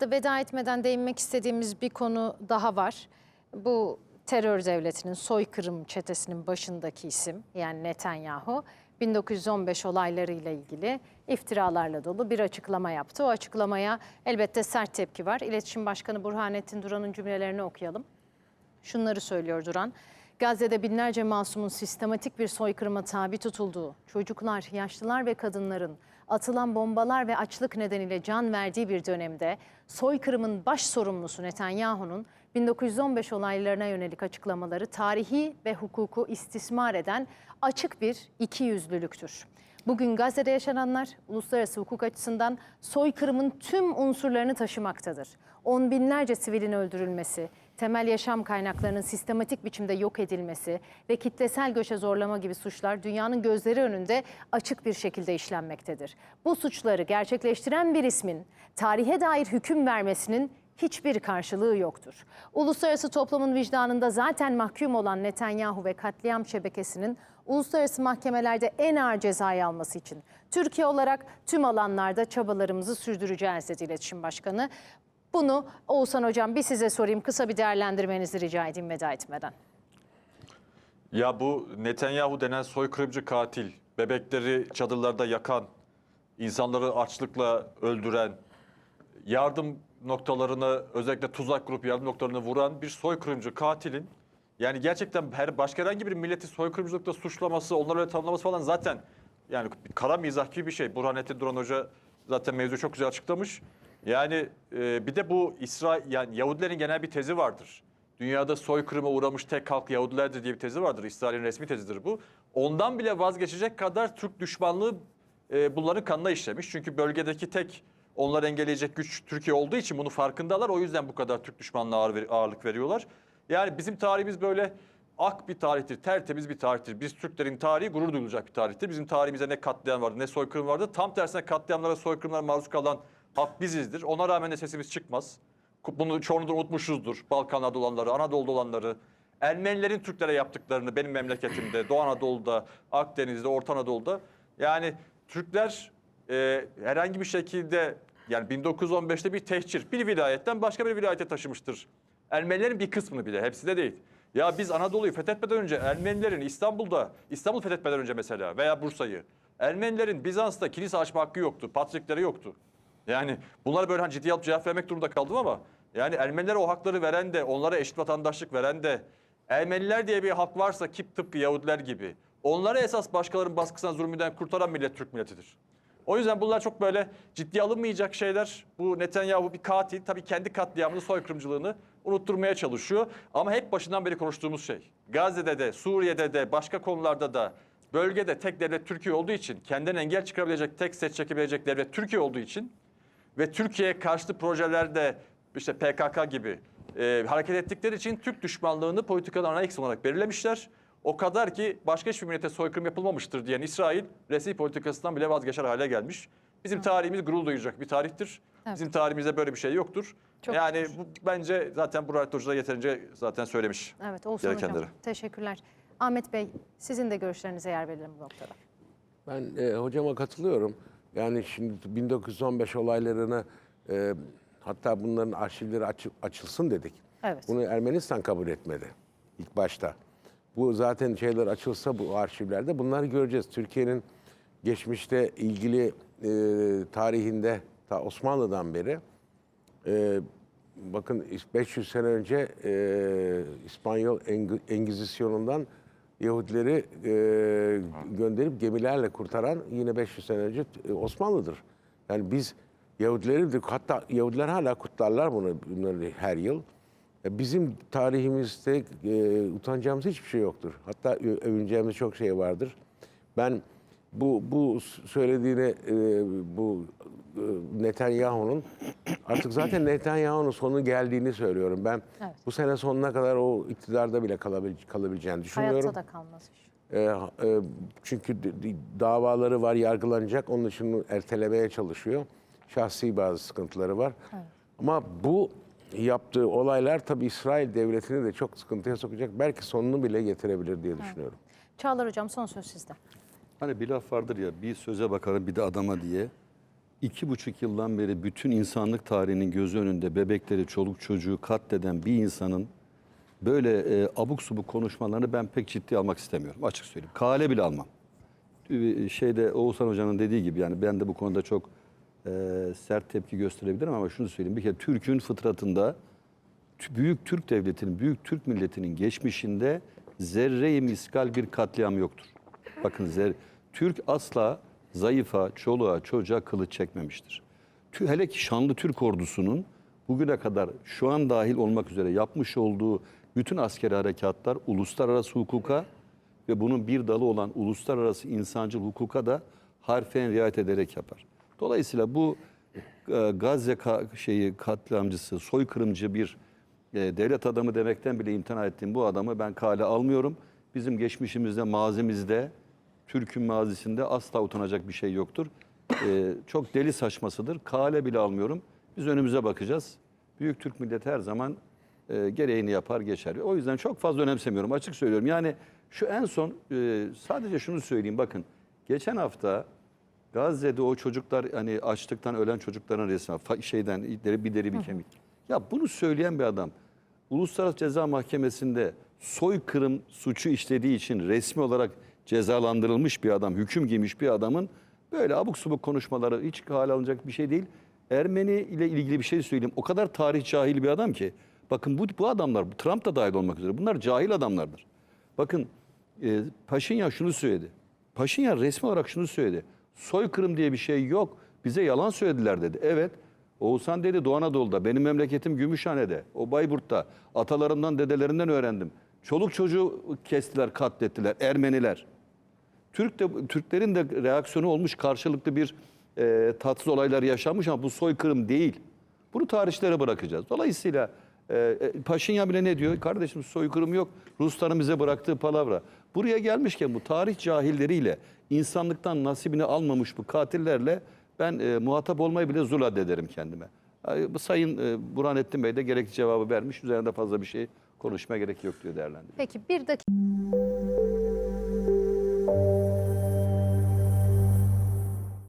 Da veda etmeden değinmek istediğimiz bir konu daha var. Bu terör devletinin soykırım çetesinin başındaki isim yani Netanyahu 1915 olaylarıyla ilgili iftiralarla dolu bir açıklama yaptı. O açıklamaya elbette sert tepki var. İletişim Başkanı Burhanettin Duran'ın cümlelerini okuyalım. Şunları söylüyor Duran. Gazze'de binlerce masumun sistematik bir soykırıma tabi tutulduğu, çocuklar, yaşlılar ve kadınların atılan bombalar ve açlık nedeniyle can verdiği bir dönemde soykırımın baş sorumlusu Netanyahu'nun 1915 olaylarına yönelik açıklamaları tarihi ve hukuku istismar eden açık bir ikiyüzlülüktür. Bugün Gazze'de yaşananlar uluslararası hukuk açısından soykırımın tüm unsurlarını taşımaktadır. On binlerce sivilin öldürülmesi, temel yaşam kaynaklarının sistematik biçimde yok edilmesi ve kitlesel göçe zorlama gibi suçlar dünyanın gözleri önünde açık bir şekilde işlenmektedir. Bu suçları gerçekleştiren bir ismin tarihe dair hüküm vermesinin hiçbir karşılığı yoktur. Uluslararası toplumun vicdanında zaten mahkum olan Netanyahu ve katliam şebekesinin uluslararası mahkemelerde en ağır cezayı alması için Türkiye olarak tüm alanlarda çabalarımızı sürdüreceğiz dedi İletişim Başkanı. Bunu Oğuzhan Hocam bir size sorayım. Kısa bir değerlendirmenizi rica edeyim veda etmeden. Ya bu Netanyahu denen soykırımcı katil, bebekleri çadırlarda yakan, insanları açlıkla öldüren, yardım noktalarına özellikle tuzak grup yardım noktalarına vuran bir soykırımcı katilin yani gerçekten her başka herhangi bir milleti soykırımcılıkla suçlaması, onları öyle tanımlaması falan zaten yani kara mizah gibi bir şey. Burhanettin Duran Hoca zaten mevzu çok güzel açıklamış. Yani e, bir de bu İsrail yani Yahudilerin genel bir tezi vardır. Dünyada soykırıma uğramış tek halk Yahudilerdir diye bir tezi vardır. İsrail'in resmi tezidir bu. Ondan bile vazgeçecek kadar Türk düşmanlığı e, bunların kanına işlemiş. Çünkü bölgedeki tek onları engelleyecek güç Türkiye olduğu için bunu farkındalar. O yüzden bu kadar Türk ver- ağırlık veriyorlar. Yani bizim tarihimiz böyle ak bir tarihtir, tertemiz bir tarihtir. Biz Türklerin tarihi gurur duyulacak bir tarihtir. Bizim tarihimizde ne katliam vardı, ne soykırım vardı. Tam tersine katliamlara, soykırımlara maruz kalan halk bizizdir. Ona rağmen de sesimiz çıkmaz. Bunu çoğunu da unutmuşuzdur. Balkanlarda olanları, Anadolu'da olanları. Ermenilerin Türklere yaptıklarını benim memleketimde, Doğu Anadolu'da, Akdeniz'de, Orta Anadolu'da. Yani Türkler e, herhangi bir şekilde yani 1915'te bir tehcir, bir vilayetten başka bir vilayete taşımıştır. Ermenilerin bir kısmını bile, hepsi de değil. Ya biz Anadolu'yu fethetmeden önce Ermenilerin İstanbul'da, İstanbul fethetmeden önce mesela veya Bursa'yı, Ermenilerin Bizans'ta kilise açma hakkı yoktu, patrikleri yoktu. Yani bunlar böyle hani ciddiye alıp cevap vermek durumunda kaldım ama yani Ermenilere o hakları veren de, onlara eşit vatandaşlık veren de, Ermeniler diye bir halk varsa ki tıpkı Yahudiler gibi, onları esas başkalarının baskısından, zulmünden kurtaran millet Türk milletidir. O yüzden bunlar çok böyle ciddiye alınmayacak şeyler. Bu Netanyahu bir katil. Tabii kendi katliamını, soykırımcılığını unutturmaya çalışıyor. Ama hep başından beri konuştuğumuz şey. Gazze'de de, Suriye'de de, başka konularda da bölgede tek devlet Türkiye olduğu için, kendinden engel çıkarabilecek, tek set çekebilecek devlet Türkiye olduğu için ve Türkiye'ye karşıtı projelerde işte PKK gibi e, hareket ettikleri için Türk düşmanlığını politikalarına eks olarak belirlemişler. O kadar ki başka hiçbir millete soykırım yapılmamıştır diyen İsrail resmi politikasından bile vazgeçer hale gelmiş. Bizim tarihimiz gurur duyacak bir tarihtir. Evet. Bizim tarihimizde böyle bir şey yoktur. Çok yani bu, bence zaten Burhanettin Hoca da yeterince zaten söylemiş. Evet Hocam Gerekenleri. teşekkürler. Ahmet Bey sizin de görüşlerinize yer verelim bu noktada. Ben e, hocama katılıyorum. Yani şimdi 1915 olaylarını e, hatta bunların arşivleri açı- açılsın dedik. Evet. Bunu Ermenistan kabul etmedi ilk başta. Bu zaten şeyler açılsa bu arşivlerde bunları göreceğiz. Türkiye'nin geçmişte ilgili e, tarihinde ta Osmanlı'dan beri e, bakın 500 sene önce e, İspanyol Eng- Engizisyonundan Yahudileri e, gönderip gemilerle kurtaran yine 500 sene önce e, Osmanlı'dır. Yani biz Yahudileri hatta Yahudiler hala kutlarlar bunu bunları her yıl. E, Bizim tarihimizde e, utanacağımız hiçbir şey yoktur. Hatta övüneceğimiz çok şey vardır. Ben bu bu söylediğine e, bu e, Netanyahu'nun artık zaten Netanyahu'nun sonu geldiğini söylüyorum. Ben Evet. bu sene sonuna kadar o iktidarda bile kalabil, kalabileceğini düşünüyorum. Hayatta da kalmaz. E, e, çünkü davaları var, yargılanacak. Onun için ertelemeye çalışıyor. Şahsi bazı sıkıntıları var. Ama bu yaptığı olaylar tabii İsrail devletini de çok sıkıntıya sokacak. Belki sonunu bile getirebilir diye düşünüyorum. Çağlar Hocam son söz sizde. Hani bir laf vardır ya bir söze bakarım bir de adama diye. iki buçuk yıldan beri bütün insanlık tarihinin gözü önünde bebekleri, çoluk çocuğu katleden bir insanın böyle e, abuk subuk konuşmalarını ben pek ciddi almak istemiyorum. Açık söyleyeyim. Kale bile almam. Ee, Şeyde Oğuzhan Hoca'nın dediği gibi yani ben de bu konuda çok e, sert tepki gösterebilirim ama şunu söyleyeyim. Bir kere Türk'ün fıtratında büyük Türk devletinin, büyük Türk milletinin geçmişinde zerre-i miskal bir katliam yoktur. Bakın zer Türk asla zayıfa, çoluğa, çocuğa kılıç çekmemiştir. Hele ki şanlı Türk ordusunun bugüne kadar şu an dahil olmak üzere yapmış olduğu bütün askeri harekatlar uluslararası hukuka ve bunun bir dalı olan uluslararası insancıl hukuka da harfen riayet ederek yapar. Dolayısıyla bu e, Gazze şeyi katliamcısı, soykırımcı bir e, devlet adamı demekten bile imtina ettiğim bu adamı ben kale almıyorum. Bizim geçmişimizde, mazimizde, Türk'ün mazisinde asla utanacak bir şey yoktur. E, çok deli saçmasıdır. Kale bile almıyorum. Biz önümüze bakacağız. Büyük Türk milleti her zaman gereğini yapar geçer. O yüzden çok fazla önemsemiyorum. Açık söylüyorum. Yani şu en son sadece şunu söyleyeyim. Bakın geçen hafta Gazze'de o çocuklar hani açlıktan ölen çocukların resmi şeyden bir deri bir kemik. Ya bunu söyleyen bir adam Uluslararası Ceza Mahkemesi'nde soykırım suçu işlediği için resmi olarak cezalandırılmış bir adam, hüküm giymiş bir adamın böyle abuk subuk konuşmaları hiç hale alınacak bir şey değil. Ermeni ile ilgili bir şey söyleyeyim. O kadar tarih cahil bir adam ki. Bakın bu, bu adamlar, Trump da dahil olmak üzere bunlar cahil adamlardır. Bakın e, Paşinyan şunu söyledi. Paşinyan resmi olarak şunu söyledi. Soykırım diye bir şey yok. Bize yalan söylediler dedi. Evet. Oğuzhan dedi Doğu Anadolu'da. Benim memleketim Gümüşhane'de. O Bayburt'ta. Atalarımdan, dedelerinden öğrendim. Çoluk çocuğu kestiler, katlettiler. Ermeniler. Türk de, Türklerin de reaksiyonu olmuş karşılıklı bir e, tatsız olaylar yaşanmış ama bu soykırım değil. Bunu tarihçilere bırakacağız. Dolayısıyla e, e, Paşinyan bile ne diyor? Kardeşim soykırım yok. Rusların bize bıraktığı palavra. Buraya gelmişken bu tarih cahilleriyle insanlıktan nasibini almamış bu katillerle ben e, muhatap olmayı bile zul addederim kendime. E, Sayın e, Burhanettin Bey de gerekli cevabı vermiş. Üzerinde fazla bir şey konuşmaya gerek yok diyor değerlendiriyor. Peki bir dakika.